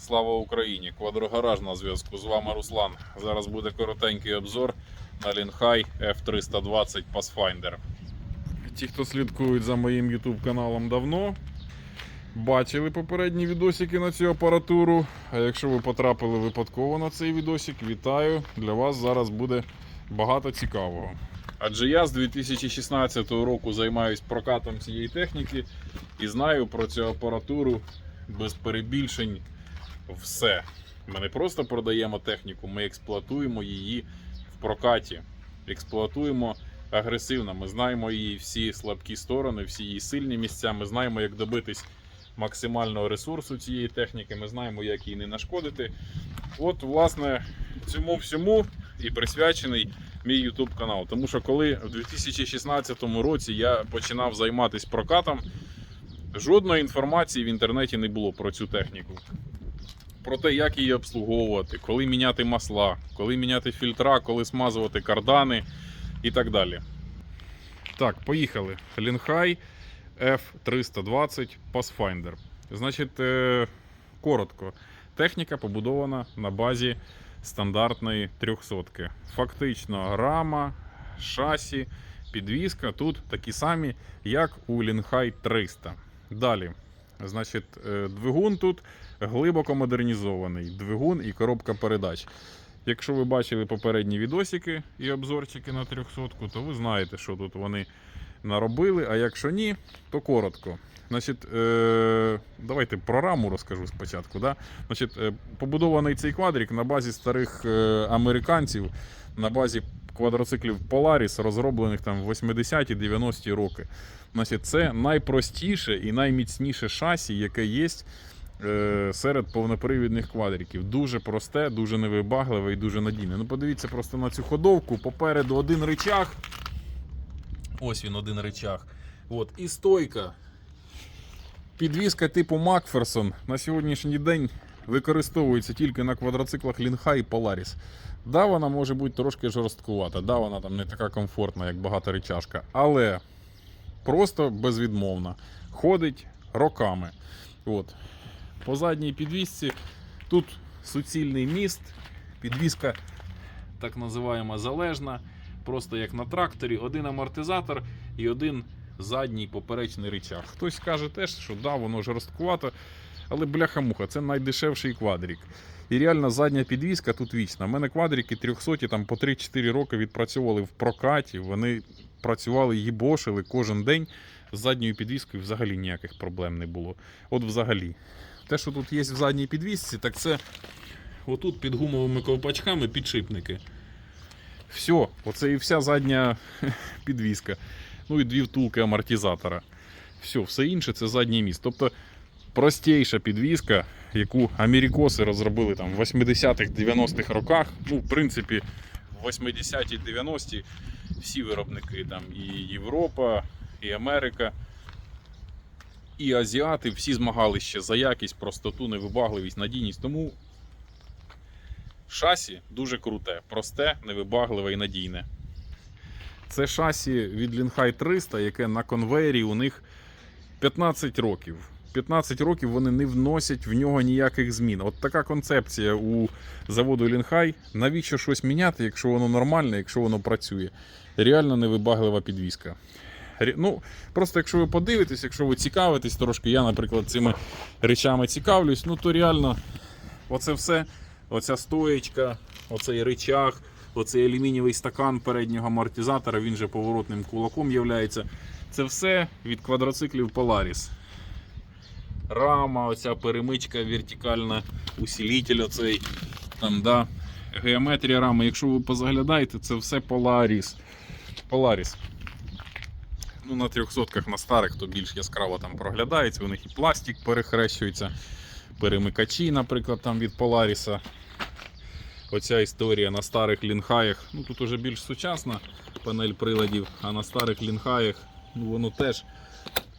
Слава Україні! Квадрогараж на зв'язку. З вами Руслан. Зараз буде коротенький обзор на Лінхай F320 Pathfinder. Ті, хто слідкують за моїм YouTube каналом давно, бачили попередні відосики на цю апаратуру. А якщо ви потрапили випадково на цей відосик, вітаю! Для вас зараз буде багато цікавого. Адже я з 2016 року займаюсь прокатом цієї техніки і знаю про цю апаратуру без перебільшень все. Ми не просто продаємо техніку, ми експлуатуємо її в прокаті. Експлуатуємо агресивно. Ми знаємо її всі слабкі сторони, всі її сильні місця. Ми знаємо, як добитись максимального ресурсу цієї техніки. Ми знаємо, як її не нашкодити. От, власне, цьому всьому і присвячений мій YouTube канал. Тому що коли в 2016 році я починав займатися прокатом, жодної інформації в інтернеті не було про цю техніку. Про те, як її обслуговувати, коли міняти масла, коли міняти фільтра, коли смазувати кардани і так далі. Так, поїхали. Лінхай F320 Pathfinder. Значить, е, коротко. Техніка побудована на базі стандартної 300. Фактично, рама, шасі, підвізка тут такі самі, як у Лінхай 300. Далі. Значить, е, двигун тут глибоко модернізований. Двигун і коробка передач. Якщо ви бачили попередні відосики і обзорчики на 300, то ви знаєте, що тут вони наробили. А якщо ні, то коротко. Значить, е, давайте про раму розкажу спочатку. Да? Значить, е, побудований цей квадрик на базі старих е, американців, на базі квадроциклів Polaris, розроблених там в 80-ті 90-ті роки. Значить, це найпростіше і найміцніше шасі, яке є серед повнопривідних квадриків. Дуже просте, дуже невибагливе і дуже надійне. Ну, подивіться просто на цю ходовку. Попереду один рычаг. Ось він один рычаг. От, і стойка. Підвізка типу Макферсон на сьогоднішній день використовується тільки на квадроциклах Лінха і Polaris. Да, вона може бути трошки жорсткувата, да, вона там не така комфортна, як багаторічашка, але просто безвідмовна. Ходить роками. От. По задній підвісці тут суцільний міст, підвіска так називаємо залежна, просто як на тракторі, один амортизатор і один задній поперечний рычаг. Хтось каже теж, що да, воно жорсткувато, але бляха-муха, це найдешевший квадрик. І реально задня підвіска тут вічна. У мене квадрики 300 там по 3-4 роки відпрацьовували в прокаті. Вони працювали, їбошили кожен день. З задньою підвіскою взагалі ніяких проблем не було. От взагалі. Те, що тут є в задній підвісці, так це отут під гумовими ковпачками підшипники. Все, оце і вся задня підвіска. Ну і дві втулки амортизатора. Все, все інше це задній міст. Тобто простіша підвіска, яку америкоси розробили там в 80-х, 90-х роках. Ну, в принципі, в 80-ті, 90-ті всі виробники, там і Європа, і Америка, і азіати, всі змагали ще за якість, простоту, невибагливість, надійність. Тому шасі дуже круте, просте, невибагливе і надійне. Це шасі від Лінхай 300, яке на конвеєрі у них 15 років. 15 років вони не вносять в нього ніяких змін. От така концепція у заводу Лінхай. Навіщо щось міняти, якщо воно нормальне, якщо воно працює? Реально невибаглива підвізка. Ну, просто якщо ви подивитесь, якщо ви цікавитесь трошки, я, наприклад, цими речами цікавлюсь, ну то реально оце все, оця стоєчка, оцей речах, оцей алюмінієвий стакан переднього амортизатора, він же поворотним кулаком являється. Це все від квадроциклів Polaris. Рама, оця перемичка вертикальна, усилитель оцей. Там, да, геометрія рами. Якщо ви позаглядаєте, це все Polaris. Polaris. Ну, на 300 на старих, то більш яскраво там проглядається. У них і пластик перехрещується, перемикачі, наприклад, там від Polaris. Оця історія на старих лінхаях. Ну тут уже більш сучасна панель приладів, а на старих лінхаях ну, воно теж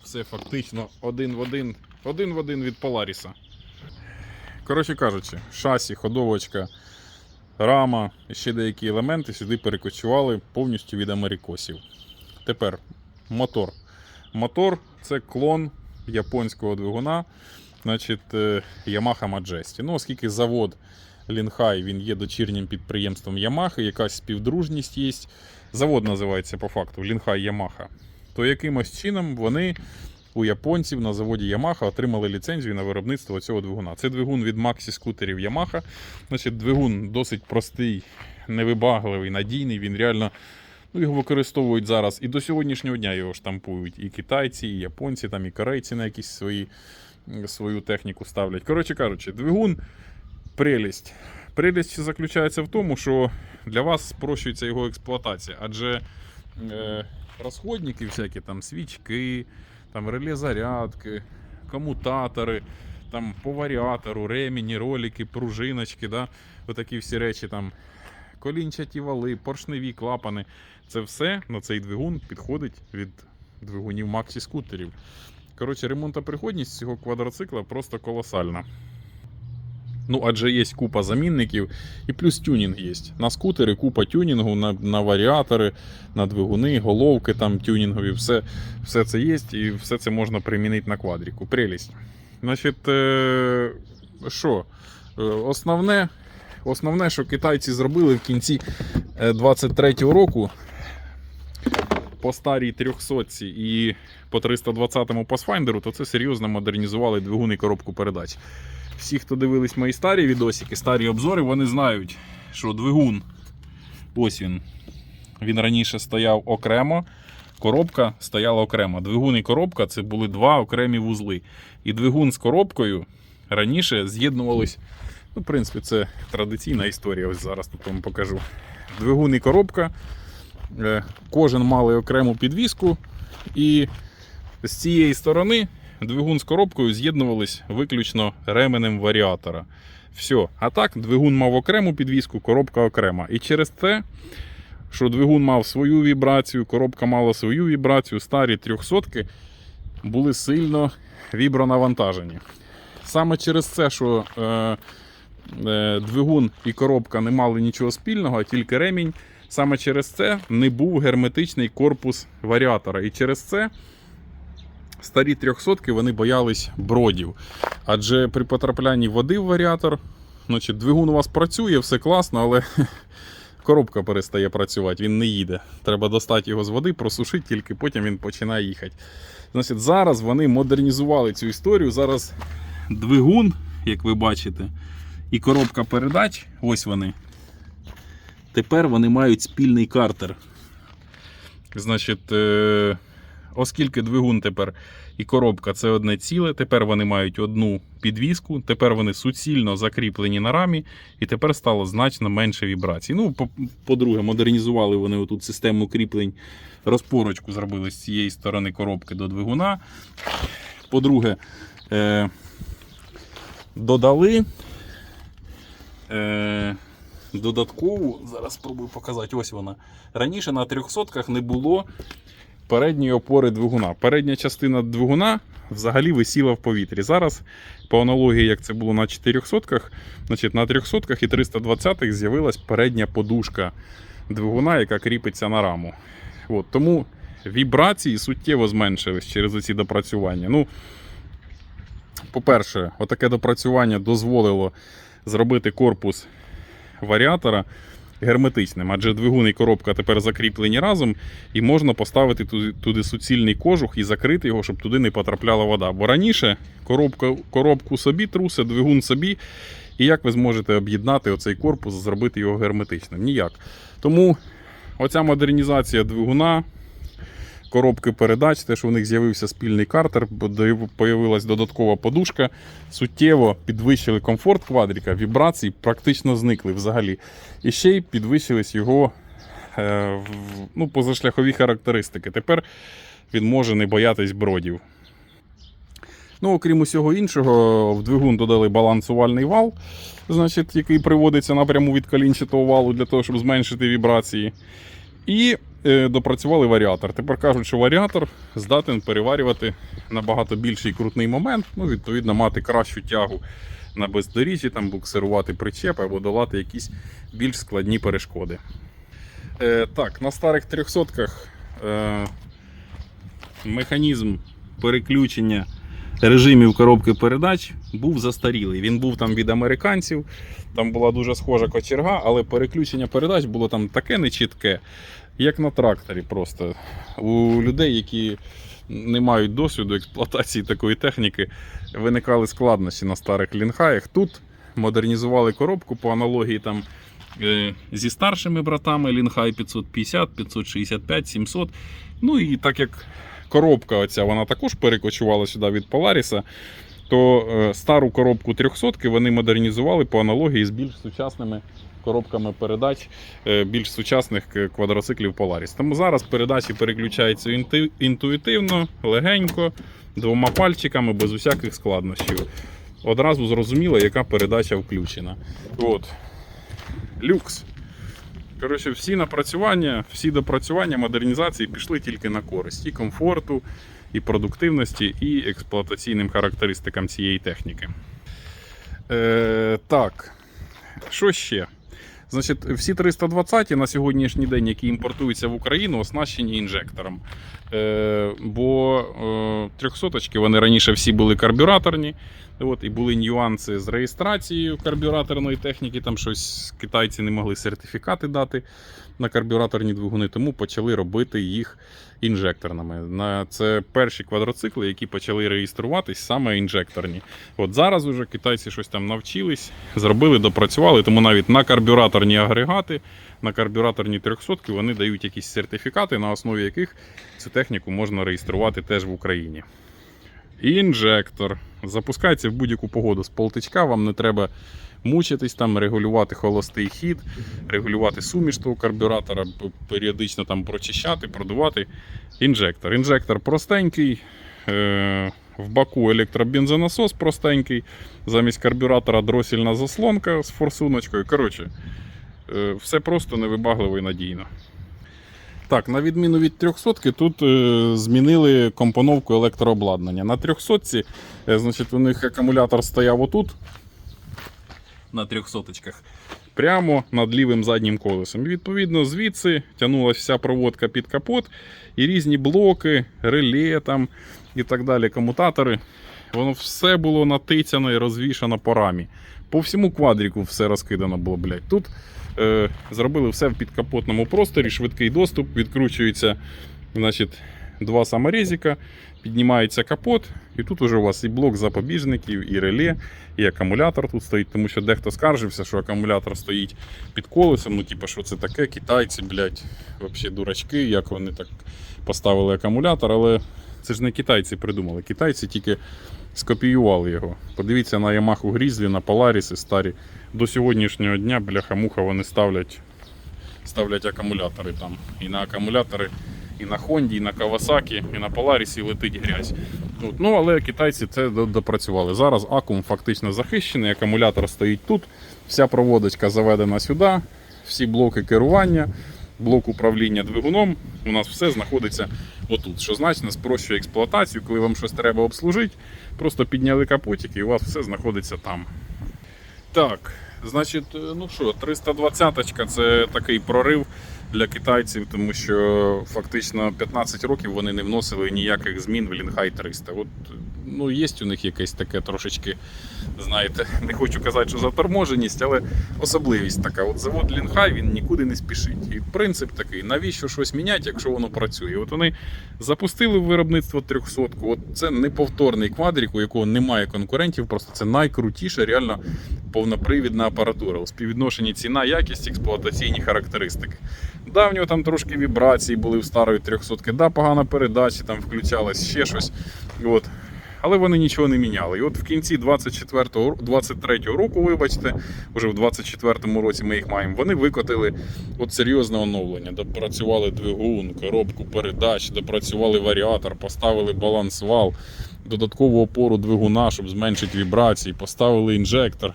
все фактично один в один, один в один від Polaris. Коротше кажучи, шасі, ходовочка, рама ще деякі елементи сюди перекочували повністю від америкосів. Тепер мотор. Мотор це клон японського двигуна значить, е, Yamaha Majesty. Ну, оскільки завод Лінхай він є дочірнім підприємством Yamaha, якась співдружність є. Завод називається по факту Лінхай Yamaha. То якимось чином вони у японців на заводі Yamaha отримали ліцензію на виробництво цього двигуна. Це двигун від Maxi скутерів Yamaha. Значить, двигун досить простий, невибагливий, надійний. Він реально ну, його використовують зараз. І до сьогоднішнього дня його штампують. І китайці, і японці, там, і корейці на якісь свої, свою техніку ставлять. Коротше кажучи, двигун прелість. Прелість заключається в тому, що для вас спрощується його експлуатація, адже е, розходники, всякі там свічки, там реле зарядки, комутатори, там по варіатору, ремені, ролики, пружиночки, да, отакі всі речі, там колінчаті вали, поршневі клапани. Це все на цей двигун підходить від двигунів Максі скутерів. Коротше, ремонтоприходність цього квадроцикла просто колосальна. Ну, адже є купа замінників, і плюс тюнінг є. На скутери купа тюнінгу, на, на варіатори, на двигуни, головки там тюнінгові, все, все це є, і все це можна примінити на квадріку. Прелість. Значить, е, що? Е, Основне, основне, що китайці зробили в кінці 23-го року по старій 300 і по 320-му Pathfinder, то це серйозно модернізували двигун і коробку передач. Всі, хто дивились мої старі відосики, старі обзори, вони знають, що двигун, ось він. Він раніше стояв окремо, коробка стояла окремо. Двигун і коробка це були два окремі вузли. І двигун з коробкою раніше з'єднувались. Ну, в принципі, це традиційна історія. Ось зараз тут вам покажу. Двигун і коробка. е, Кожен мали окрему підвіску. І з цієї сторони двигун з коробкою з'єднувались виключно ременем варіатора. Все. А так, двигун мав окрему підвіску, коробка окрема. І через те, що двигун мав свою вібрацію, коробка мала свою вібрацію, старі 300 були сильно вібронавантажені. Саме через це, що е, двигун і коробка не мали нічого спільного, а тільки ремінь. Саме через це не був герметичний корпус варіатора. І через це старі 300 вони боялись бродів. Адже при потраплянні води в варіатор, значить, двигун у вас працює, все класно, але коробка перестає працювати, він не їде. Треба достати його з води, просушити, тільки потім він починає їхати. Значить, зараз вони модернізували цю історію. Зараз двигун, як ви бачите, і коробка передач, ось вони. Тепер вони мають спільний картер. Значить, е, оскільки двигун тепер і коробка це одне ціле, тепер вони мають одну підвіску, тепер вони суцільно закріплені на рамі, і тепер стало значно менше вібрацій. Ну, по- по-друге, модернізували вони отут систему кріплень, розпорочку зробили з цієї сторони коробки до двигуна. По-друге, е, додали. Е, додаткову, зараз спробую показати, ось вона. Раніше на 300 не було передньої опори двигуна. Передня частина двигуна взагалі висіла в повітрі. Зараз, по аналогії, як це було на 400 значить на 300 і 320-х з'явилась передня подушка двигуна, яка кріпиться на раму. От, тому вібрації суттєво зменшились через ці допрацювання. Ну, по-перше, отаке допрацювання дозволило зробити корпус варіатора герметичним, адже двигун і коробка тепер закріплені разом, і можна поставити туди, суцільний кожух і закрити його, щоб туди не потрапляла вода. Бо раніше коробка, коробку собі трусе, двигун собі. І як ви зможете об'єднати оцей корпус, зробити його герметичним? Ніяк. Тому оця модернізація двигуна, коробки передач, те, що в них з'явився спільний картер, появилась додаткова подушка, суттєво підвищили комфорт квадріка, вібрації практично зникли взагалі. І ще й підвищились його е, ну, позашляхові характеристики. Тепер він може не боятись бродів. Ну, окрім усього іншого, в двигун додали балансувальний вал, значить, який приводиться напряму від колінчатого валу для того, щоб зменшити вібрації. І допрацювали варіатор. Тепер кажуть, що варіатор здатен переварювати набагато більший крутний момент, ну, відповідно, мати кращу тягу на бездоріжжі, там буксирувати причеп або долати якісь більш складні перешкоди. Е, так, на старих 300 е, механізм переключення режимів коробки передач був застарілий. Він був там від американців, там була дуже схожа кочерга, але переключення передач було там таке нечітке, як на тракторі просто. У людей, які не мають досвіду експлуатації такої техніки, виникали складнощі на старих лінхаях. Тут модернізували коробку по аналогії там. е, Зі старшими братами Лінхай 550, 565, 700. Ну і так як коробка оця, вона також перекочувала сюди від Polaris, то е, стару коробку 300 вони модернізували по аналогії з більш сучасними коробками передач е, більш сучасних е, квадроциклів Polaris. Тому зараз передачі переключаються інтуїтивно, легенько, двома пальчиками, без усяких складнощів. Одразу зрозуміло, яка передача включена. От. Люкс. Коротше, всі напрацювання, всі допрацювання модернізації пішли тільки на користь і комфорту, і продуктивності, і експлуатаційним характеристикам цієї техніки. Е, так, що ще? Значить, всі 320 на сьогоднішній день, які імпортуються в Україну, оснащені інжектором. Е, бо е, 300 вони раніше всі були карбюраторні. От, і були нюанси з реєстрацією карбюраторної техніки. Там щось китайці не могли сертифікати дати на карбюраторні двигуни, тому почали робити їх інжекторними. Це перші квадроцикли, які почали реєструватись саме інжекторні. От зараз уже китайці щось там навчились, зробили, допрацювали, тому навіть на карбюраторні агрегати, на карбюраторні 300 вони дають якісь сертифікати, на основі яких цю техніку можна реєструвати теж в Україні. Інжектор. Запускається в будь-яку погоду з полтичка, вам не треба мучитись, там, регулювати холостий хід, регулювати суміш того карбюратора, періодично там прочищати, продувати. Інжектор. Інжектор простенький. Е- в баку електробензонасос простенький. Замість карбюратора дросільна заслонка з форсуночкою. Коротше, е, все просто невибагливо і надійно. Так, на відміну від 300 тут е, змінили компоновку електрообладнання. На 300 е, значить, у них акумулятор стояв отут, на 300 прямо над лівим заднім колесом. Відповідно, звідси тягнулася вся проводка під капот і різні блоки, реле там і так далі, комутатори. Воно все було натицяно і розвішано по рамі. По всьому квадріку все розкидано було, блядь. Тут е, зробили все в підкапотному просторі, швидкий доступ, відкручується значить, два саморезика, піднімається капот, і тут уже у вас і блок запобіжників, і реле, і акумулятор тут стоїть, тому що дехто скаржився, що акумулятор стоїть під колесом. Ну, типу, що це таке? Китайці, блядь, взагалі дурачки, як вони так поставили акумулятор, але це ж не китайці придумали. Китайці тільки скопіювали його. Подивіться на Yamaha Grizzly, на Polaris старі. До сьогоднішнього дня, бляха-муха, вони ставлять, ставлять акумулятори там. І на акумулятори, і на Honda, і на Kawasaki, і на Polaris летить грязь. От. Ну, але китайці це допрацювали. Зараз акум фактично захищений, акумулятор стоїть тут, вся проводочка заведена сюди, всі блоки керування, блок управління двигуном. У нас все знаходиться отут, що значно спрощує експлуатацію, коли вам щось треба обслужити, просто підняли капотик і у вас все знаходиться там. Так, значить, е, ну що, 320 це такий прорив для китайців, тому що фактично 15 років вони не вносили ніяких змін в Лінхай 300. От, ну, є у них якесь таке трошечки, знаєте, не хочу казати, що заторможеність, але особливість така. От завод Лінхай він нікуди не спішить. І принцип такий, навіщо щось міняти, якщо воно працює? От вони запустили виробництво 300 От це неповторний квадрік, у якого немає конкурентів, просто це найкрутіша, реально повнопривідна апаратура. У співвідношенні ціна, якість, експлуатаційні характеристики. Да, в нього там трошки вібрації були в старої 300 да, погана передача, там включалась ще щось. От. Але вони нічого не міняли. І от в кінці 24-го, 23-го року, вибачте, вже в 24-му році ми їх маємо. Вони викотили от серйозне оновлення. Допрацювали двигун, коробку передач, допрацювали варіатор, поставили балансвал, додаткову опору двигуна, щоб зменшити вібрації, поставили інжектор.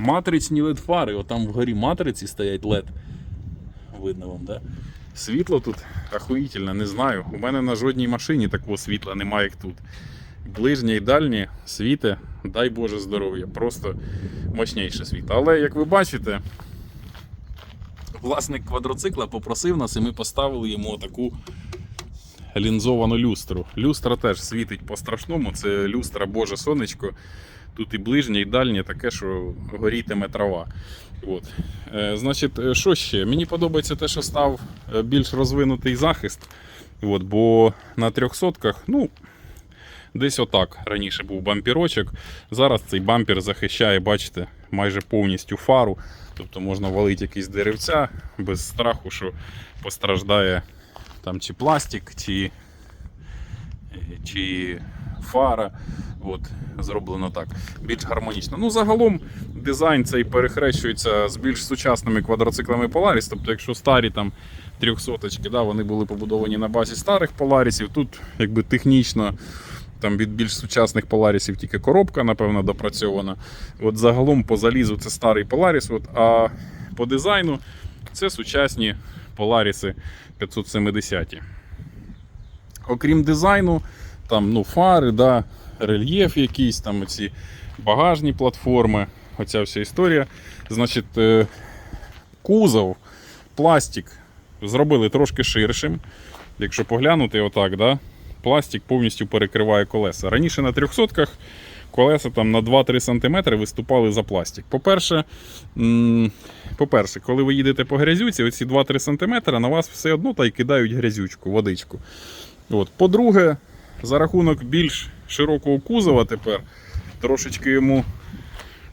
Матричні LED фари, отам вгорі матриці стоять LED. Видно вам, да? Світло тут ахуїтельне, не знаю. У мене на жодній машині такого світла немає, як тут. Ближнє і дальнє світе, дай Боже здоров'я, просто мощніше світло. Але як ви бачите, власник квадроцикла попросив нас, і ми поставили йому таку лінзовану люстру. Люстра теж світить по-страшному, це люстра Боже сонечко. Тут і ближнє, і дальнє таке, що горітиме трава. От. Е, значить, е, що ще? Мені подобається те, що став е, більш розвинутий захист. От, бо на 300 ну, десь отак раніше був бампірочок. Зараз цей бампер захищає, бачите, майже повністю фару. Тобто можна валити якісь деревця без страху, що постраждає там чи пластик, чи, чи фара. От, зроблено так. Більш гармонічно. Ну, загалом дизайн цей перехрещується з більш сучасними квадроциклами Polaris. Тобто, якщо старі там 300 да, вони були побудовані на базі старих Polarisів, тут якби технічно. Там від більш сучасних Polarisів тільки коробка, напевно, допрацьована. От загалом по залізу це старий Polaris, от, а по дизайну це сучасні Polaris 570. Окрім дизайну, там ну, фари, да, рельєф якийсь, там ці багажні платформи, оця вся історія. Значить, е, кузов, пластик зробили трошки ширшим. Якщо поглянути отак, да, пластик повністю перекриває колеса. Раніше на 300 колеса там на 2-3 см виступали за пластик. По-перше, по-перше, коли ви їдете по грязюці, оці 2-3 см на вас все одно та й кидають грязючку, водичку. От. По-друге, за рахунок більш широкого кузова тепер трошечки йому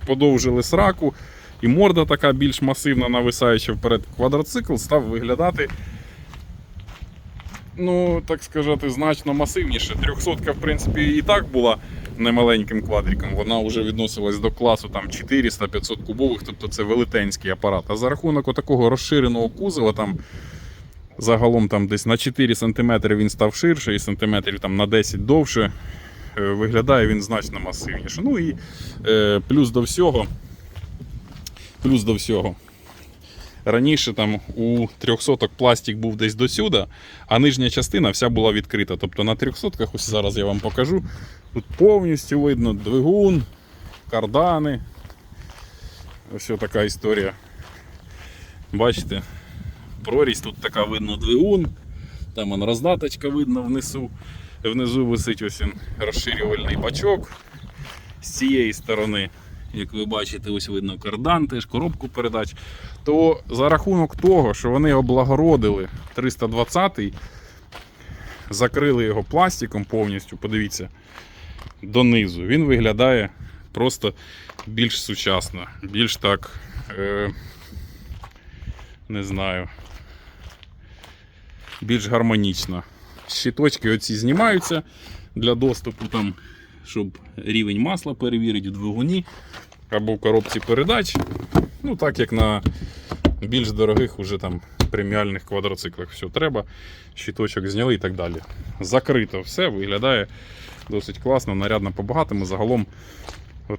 подовжили сраку, і морда така більш масивна, нависаюча вперед. Квадроцикл став виглядати, ну, так сказати, значно масивніше. 300 в принципі, і так була немаленьким квадриком. Вона вже відносилась до класу там 400-500 кубових, тобто це велетенський апарат. А за рахунок такого розширеного кузова там. Загалом там десь на 4 см він став ширше і сантиметрів там на 10 довше. Е, Виглядає він значно масивніше. Ну і е, плюс до всього. Плюс до всього. Раніше там у 300 пластик був десь до сюди, а нижня частина вся була відкрита. Тобто на 300 ось зараз я вам покажу. Тут повністю видно двигун, кардани. Ось така історія. Бачите? Прорізь, тут така видно двигун, там он роздаточка видно внизу. Внизу висить ось він розширювальний бачок з цієї сторони. Як ви бачите, ось видно кардан, теж коробку передач. То за рахунок того, що вони облагородили 320-й, закрили його пластиком повністю, подивіться, донизу, він виглядає просто більш сучасно, більш так. Е- не знаю, більш гармонічно. Щиточки оці знімаються для доступу, там, щоб рівень масла перевірити в двигуні або в коробці передач. Ну, так як на більш дорогих уже там преміальних квадроциклах. Все треба, щиточок зняли і так далі. Закрито все, виглядає досить класно, нарядно по-багатому. Загалом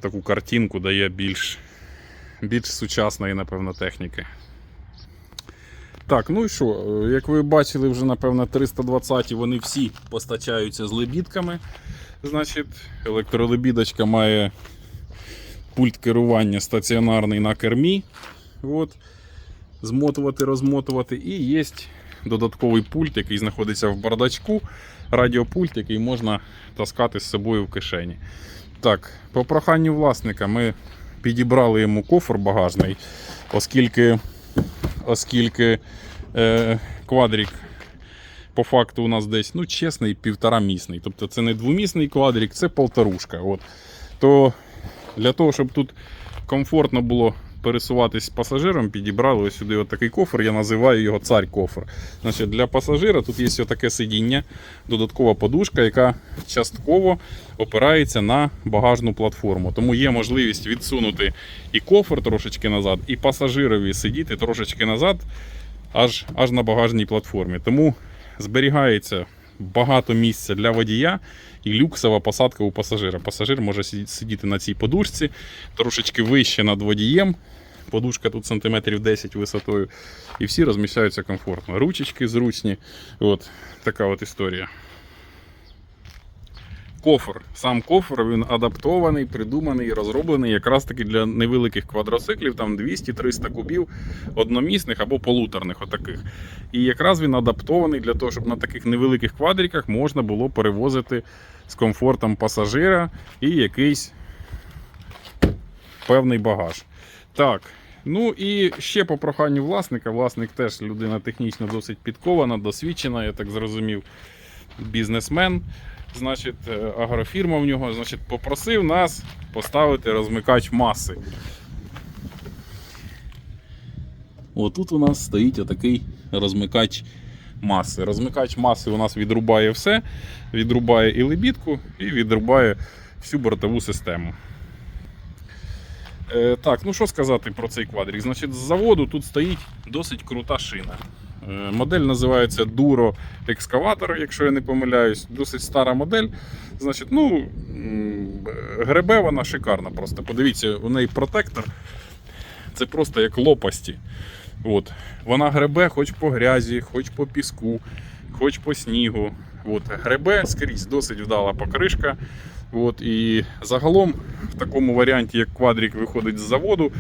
таку картинку дає більш, більш сучасної, напевно, техніки. Так, ну і що? Е, Як ви бачили, вже напевно 320 вони всі постачаються з лебідками. Значить, електролебідочка має пульт керування стаціонарний на кермі. От. Змотувати, розмотувати. І є додатковий пульт, який знаходиться в бардачку. Радіопульт, який можна таскати з собою в кишені. Так, по проханню власника ми підібрали йому кофр багажний, оскільки оскільки е, квадрик по факту у нас десь ну, чесний півторамісний. Тобто це не двомісний квадрик, це полторушка. От. То для того, щоб тут комфортно було пересуватись пасажиром, підібрали ось сюди отакий кофр, я називаю його цар кофр. Значить, Для пасажира тут є таке сидіння, додаткова подушка, яка частково опирається на багажну платформу. Тому є можливість відсунути і кофр трошечки назад, і пасажирові сидіти трошечки назад, аж, аж на багажній платформі. Тому зберігається багато місця для водія і люксова посадка у пасажира. Пасажир може сидіти на цій подушці, трошечки вище над водієм. Подушка тут сантиметрів 10 висотою. І всі розміщаються комфортно. Ручечки зручні. От така от історія. Кофр. Сам кофр він адаптований, придуманий, розроблений якраз таки для невеликих квадроциклів, там 200-300 кубів одномісних або полуторних отаких. І якраз він адаптований для того, щоб на таких невеликих квадриках можна було перевозити з комфортом пасажира і якийсь певний багаж. Так. Ну і ще по проханню власника. Власник теж людина технічно досить підкована, досвідчена, я так зрозумів, бізнесмен. Значить, е, агрофірма в нього значить, попросив нас поставити розмикач маси. Отут у нас стоїть отакий розмикач маси. Розмикач маси у нас відрубає все, відрубає і лебідку, і відрубає всю бортову систему. Е, так, ну що сказати про цей квадрик? Значить, з заводу тут стоїть досить крута шина. Е, модель називається Duro Excavator, якщо я не помиляюсь. Досить стара модель. Значить, ну, гребе вона шикарна просто. Подивіться, у неї протектор. Це просто як лопасті. От. Вона гребе хоч по грязі, хоч по піску, хоч по снігу. От. Гребе скрізь досить вдала покришка. От. І загалом в такому варіанті, як квадрик виходить з заводу,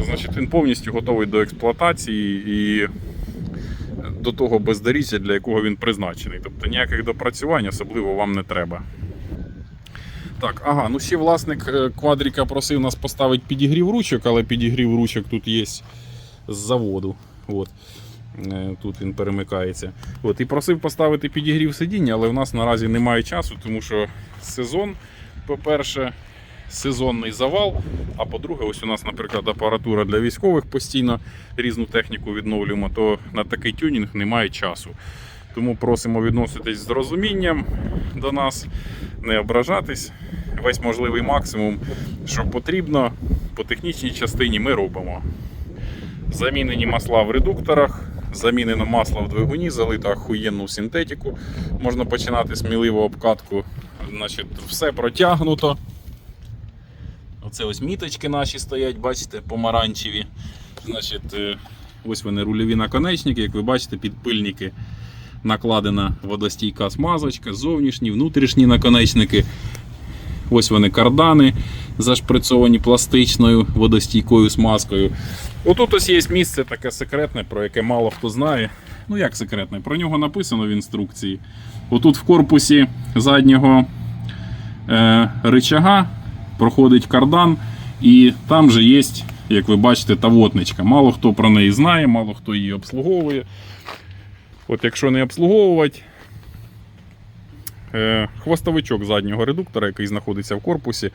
значить він повністю готовий до експлуатації і до того бездоріжжя, для якого він призначений. Тобто ніяких допрацювань особливо вам не треба. Так, ага, ну ще власник е, квадрика просив нас поставити підігрів ручок, але підігрів ручок тут є з заводу. От. Е, Тут він перемикається. От, і просив поставити підігрів сидіння, але в нас наразі немає часу, тому що сезон, по-перше, сезонний завал. А по-друге, ось у нас, наприклад, апаратура для військових постійно різну техніку відновлюємо, то на такий тюнінг немає часу. Тому просимо відноситись з розумінням до нас, не ображатись. Весь можливий максимум, що потрібно по технічній частині, ми робимо. Замінені масла в редукторах, замінено масло в двигуні, залито охуєнну синтетику. Можна починати сміливо обкатку. Значить, все протягнуто. Оце ось міточки наші стоять, бачите, помаранчеві. Значить, е, ось вони рульові наконечники, як ви бачите, підпильники. Накладена водостійка смазочка, зовнішні, внутрішні наконечники. Ось вони кардани, зашприцовані пластичною водостійкою смазкою. Отут ось є місце таке секретне, про яке мало хто знає. Ну як секретне, про нього написано в інструкції. Отут в корпусі заднього е, рычага проходить кардан, і там же є, як ви бачите, тавотничка. Мало хто про неї знає, мало хто її обслуговує. От якщо не обслуговувати, хвостовичок заднього редуктора, який знаходиться в корпусі,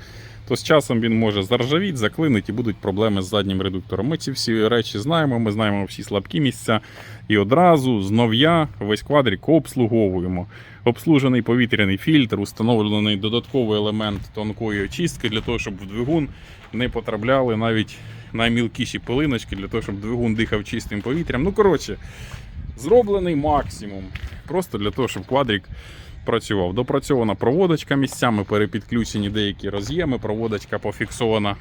то з часом він може заржавіти, заклинити і будуть проблеми з заднім редуктором. Ми ці всі речі знаємо, ми знаємо всі слабкі місця. І одразу з нов'я весь квадрик обслуговуємо. Обслужений повітряний фільтр, установлений додатковий елемент тонкої очистки для того, щоб в двигун не потрапляли навіть наймілкіші пилиночки, для того, щоб двигун дихав чистим повітрям. Ну, коротше, зроблений максимум. Просто для того, щоб квадрик працював. Допрацьована проводочка місцями, перепідключені деякі роз'єми, проводочка пофіксована,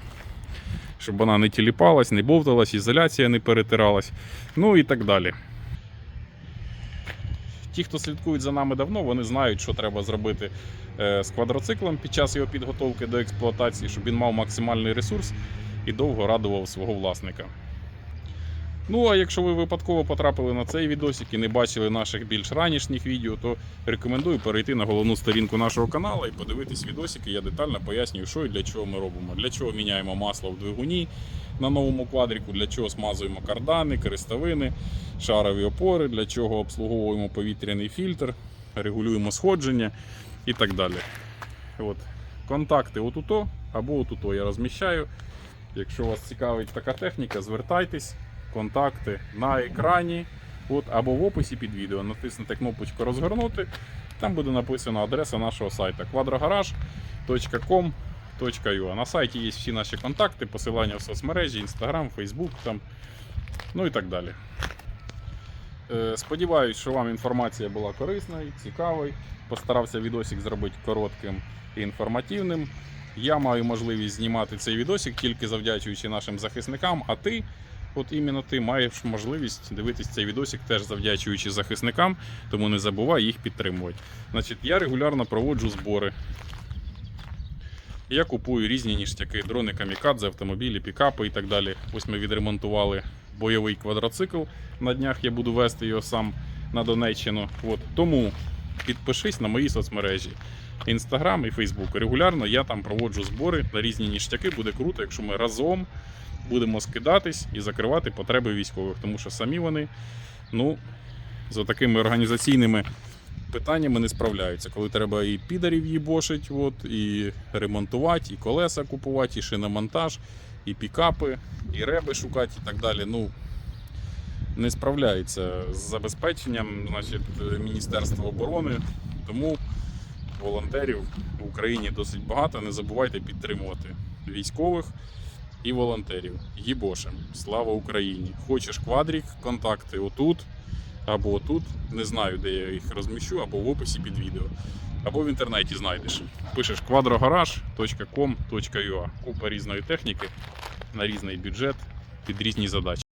щоб вона не тіліпалась, не бовталась, ізоляція не перетиралась. Ну і так далі. Ті, хто слідкують за нами давно, вони знають, що треба зробити е, з квадроциклом під час його підготовки до експлуатації, щоб він мав максимальний ресурс і довго радував свого власника. Ну, а якщо ви випадково потрапили на цей відосик і не бачили наших більш ранішніх відео, то рекомендую перейти на головну сторінку нашого каналу і подивитись відосики. Я детально пояснюю, що і для чого ми робимо. Для чого міняємо масло в двигуні на новому квадрику, для чого смазуємо кардани, крестовини, шарові опори, для чого обслуговуємо повітряний фільтр, регулюємо сходження і так далі. От. Контакти отуто або отуто я розміщаю. Якщо вас цікавить така техніка, звертайтесь контакти на екрані от, або в описі під відео. Натиснете кнопочку розгорнути. Там буде написана адреса нашого сайту quadragarage.com.ua. На сайті є всі наші контакти, посилання в соцмережі, Instagram, Facebook там, ну і так далі. Е, Сподіваюсь, що вам інформація була корисною, цікавою. Постарався відосик зробити коротким і інформативним. Я маю можливість знімати цей відосик тільки завдячуючи нашим захисникам, а ти от іменно ти маєш можливість дивитись цей відосик, теж завдячуючи захисникам, тому не забувай їх підтримувати. Значить, я регулярно проводжу збори. Я купую різні ніштяки, дрони камікадзе, автомобілі, пікапи і так далі. Ось ми відремонтували бойовий квадроцикл. На днях я буду вести його сам на Донеччину. От. Тому підпишись на мої соцмережі. Інстаграм і Фейсбук. Регулярно я там проводжу збори на різні ніштяки. Буде круто, якщо ми разом будемо скидатись і закривати потреби військових, тому що самі вони, ну, за такими організаційними питаннями не справляються. Коли треба і підарів їбошить, от, і ремонтувати, і колеса купувати, і шиномонтаж, і пікапи, і реби шукати, і так далі. Ну, не справляється з забезпеченням значить, Міністерства оборони. Тому волонтерів в Україні досить багато. Не забувайте підтримувати військових і волонтерів. Їбошем. Слава Україні! Хочеш квадрік, контакти отут або отут. Не знаю, де я їх розміщу, або в описі під відео. Або в інтернеті знайдеш. Пишеш quadrogarage.com.ua. Купа різної техніки на різний бюджет під різні задачі.